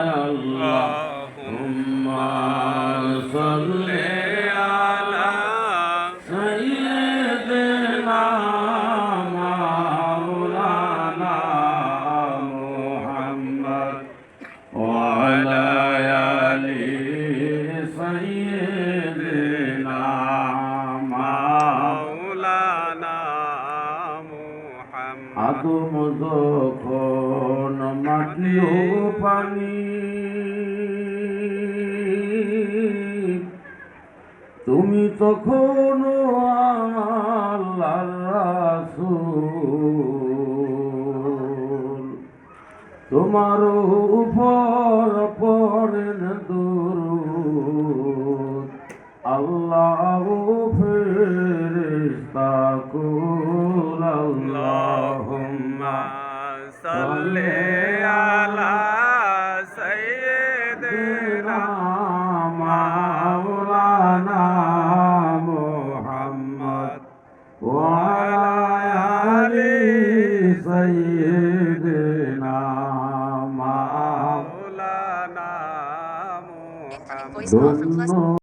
اللهم صل على سيدنا مولانا محمد وعلى آل سيدنا مولانا محمد أقم ذوقه মাটি পানি। তুমি তখন তোমার উপর পড়েন দুরুদ। আল্লাহ ফেরেশতা কুল। আল্লাহুম্মা সাল্লি আলা সাইয়্যিদিনা মাওলানা মুহাম্মদ ওয়ালা আলি সাইয়্যিদিনা মাওলানা মুহাম্মদ।